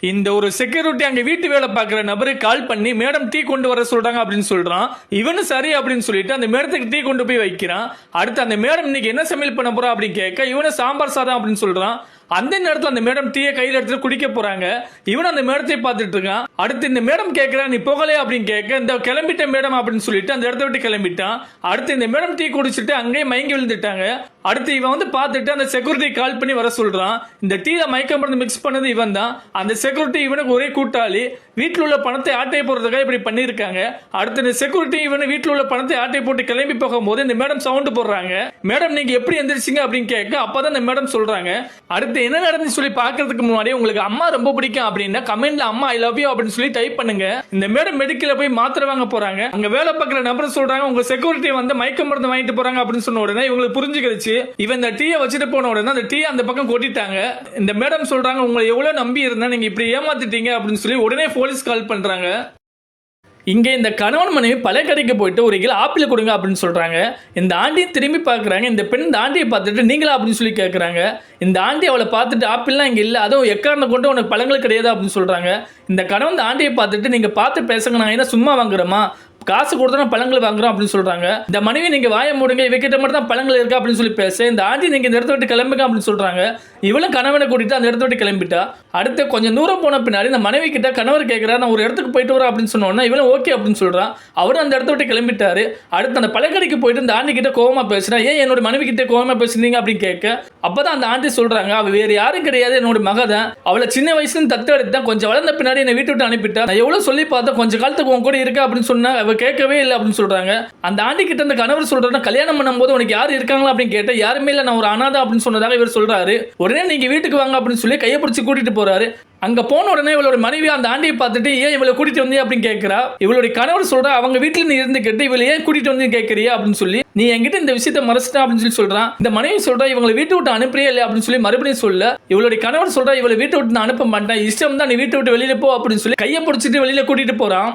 இந்த ஒரு செக்யூரிட்டி அங்க வீட்டு வேலை பார்க்குற நபருக்கு கால் பண்ணி மேடம் டீ கொண்டு வர சொல்றாங்க அப்படின்னு சொல்றான். இவனு சரி அப்படின்னு சொல்லிட்டு அந்த மேடத்துக்கு டீ கொண்டு போய் வைக்கிறான். அடுத்து அந்த மேடம் இன்னைக்கு என்ன சமையல் பண்ண போறா அப்படின்னு கேட்க இவனு சாம்பார் சாதம் அப்படின்னு சொல்றான். அந்த நேரத்தில் அந்த மேடம் டீயை கையில் எடுத்துட்டு குடிக்க போறாங்க. இவன் அந்த மேடத்தை பார்த்துட்டு இருக்கான். அடுத்து இந்த மேடம் கேட்கிறா நீ போகலையா? அப்படின்னு கேட்க இந்த கிளம்பிட்ட மேடம் அப்படின்னு சொல்லிட்டு அந்த இடத்த விட்டு கிளம்பிட்டான். அடுத்து இந்த மேடம் டீ குடிச்சிட்டு அங்கேயே மயங்கி விழுந்துட்டாங்க. அடுத்து இவன் வந்து பார்த்துட்டு அந்த செக்யூரிட்டி கால் பண்ணி வர சொல்றான். இந்த டீல மயக்க மருந்து மிக்ஸ் பண்ணது இவன் தான். அந்த செக்யூரிட்டி இவனுக்கு ஒரே கூட்டாளி. வீட்டில் உள்ள பணத்தை ஆட்டை போடுறதுக்காக இப்படி பண்ணியிருக்காங்க. அடுத்து இந்த செக்யூரிட்டி இவனு வீட்டில் உள்ள பணத்தை ஆட்டை போட்டு கிளம்பி போகும்போது இந்த மேடம் சவுண்ட் போடுறாங்க. மேடம் நீங்க எப்படி எந்திரிச்சிங்க? அப்படின்னு கேட்க அப்பதான் இந்த மேடம் சொல்றாங்க. அடுத்து என்ன நடந்து சொல்லி பார்க்கறதுக்கு முன்னாடி உங்களுக்கு அம்மா ரொம்ப பிடிக்கும் அப்படின்னா கமெண்ட்ல அம்மா ஐ லவ் யூ அப்படின்னு சொல்லி டைப் பண்ணுங்க. இந்த மேடம் மெடிக்கல போய் மாத்திரை வாங்க போறாங்க. அங்க வேலை பார்க்குற நபர் சொல்றாங்க உங்க செக்யூரிட்டி வந்து மயக்க மருந்து வாங்கிட்டு போறாங்க அப்படின்னு சொன்ன உடனே இவங்களுக்கு புரிஞ்சுக்கிடுச்சு. இவன் இந்த டீயை வச்சுட்டு போன உடனே அந்த டீ அந்த பக்கம் கொட்டிட்டாங்க. இந்த மேடம் சொல்றாங்க உங்களை எவ்வளவு நம்பி இருந்தா நீங்க இப்படி ஏமாத்திட்டீங்க அப்படின்னு சொல்லி உடனே போலீஸ் கால் பண்றாங்க. இங்கே இந்த கணவன் மனைவி பழக்கடைக்கு போயிட்டு ஒரு கிலோ ஆப்பிள் கொடுங்க அப்படின்னு சொல்கிறாங்க இந்த ஆண்டியை திரும்பி பார்க்குறாங்க. இந்த பெண் இந்த ஆண்டியை பார்த்துட்டு நீங்களா அப்படின்னு சொல்லி கேட்குறாங்க இந்த ஆண்டி அவளை பார்த்துட்டு ஆப்பிள்லாம் இங்கே இல்லை அதுவும் எக்காரணம் கொண்டு உனக்கு பழங்கள் கிடையாது அப்படின்னு சொல்கிறாங்க இந்த கணவன் இந்த ஆண்டியை பார்த்துட்டு நீங்கள் பார்த்து பேசுங்க நான் என்ன சும்மா வாங்குறோமா காசு கொடுத்தா நான் பழங்கள் வாங்குறோம் அப்படின்னு சொல்றாங்க. இந்த மனைவி நீங்க வாய மூடுங்க இவகிட்ட மட்டும் தான் பழங்கள் இருக்கா அப்படின்னு சொல்லி பேச. இந்த ஆண்டி நீங்க இந்த இடத்த விட்டு கிளம்புங்க அப்படின்னு சொல்றாங்க. இவளும் கணவனை கூட்டிட்டு அந்த இடத்த விட்டு கிளம்பிட்டா. அடுத்து கொஞ்சம் தூரம் போன பின்னாடி இந்த மனைவி கிட்ட கணவர் கேட்கிறா நான் ஒரு இடத்துக்கு போயிட்டு வரேன் அப்படின்னு சொன்னோன்னா இவளும் ஓகே அப்படின்னு சொல்றான். அவரும் அந்த இடத்த விட்டு கிளம்பிட்டாரு. அடுத்து அந்த பழக்கடைக்கு போயிட்டு இந்த ஆண்டி கிட்ட கோவமா பேசுறா. ஏன் என்னோட மனைவி கிட்ட கோவமா பேசுனீங்க அப்படின்னு கேட்க அப்பதான் அந்த ஆண்டி சொல்றாங்க அவ வேற யாரும் கிடையாது என்னோட மக தான். அவளை சின்ன வயசுல இருந்து தத்து எடுத்தேன் கொஞ்சம் வளர்ந்த பின்னாடி என்னை வீட்டு விட்டு அனுப்பிட்டா. நான் எவ்வளவு சொல்லி பார்த்தேன் கொஞ்சம் காலத்துக்கு உன் கூட இருக்கா? அப்படின்னு சொன்னா அவ கேட்கவே இல்லை அப்படின்னு சொல்றாங்க. அந்த ஆண்டி கிட்ட அந்த கணவர் சொல்றாரு கல்யாணம் பண்ணும்போது உனக்கு யார் இருக்காங்களா அப்படின்னு கேட்டால் யாருமே இல்லை நான் ஒரு அனாதை அப்படின்னு சொன்னதாக இவர் சொல்றாரு. உடனே நீங்க வீட்டுக்கு வாங்க அப்படின்னு சொல்லி கையை பிடிச்சி கூட்டிட்டு போறாரு. அங்க போன உடனே இவளோட மனைவி அந்த ஆண்டியை பார்த்துட்டு ஏன் இவளை கூட்டிட்டு வந்தீங்க அப்படின்னு கேட்கிறா இவளுடைய கணவர் சொல்றா அவங்க வீட்டுல நீ இருந்து கேட்டு இவளை ஏன் கூட்டிட்டு வந்து கேட்கறியா அப்படின்னு சொல்லி நீ என்கிட்ட இந்த விஷயத்தை மறைச்சிட்டா? அப்படின்னு சொல்லி சொல்றான் இந்த மனைவி சொல்றா இவங்களை வீட்டை விட்டு அனுப்புறியா இல்லை அப்படின்னு சொல்லி மறுபடியும் சொல்ல இவளுடைய கணவர் சொல்றா இவளை வீட்டை விட்டு நான் அனுப்ப மாட்டேன். இஷ்டம் தான் நீ வீட்டை விட்டு வெளியில போ அப்படின்னு சொல்லி கையை பிடிச்சிட்டு வெளியில கூட்டிட்டு போறான்.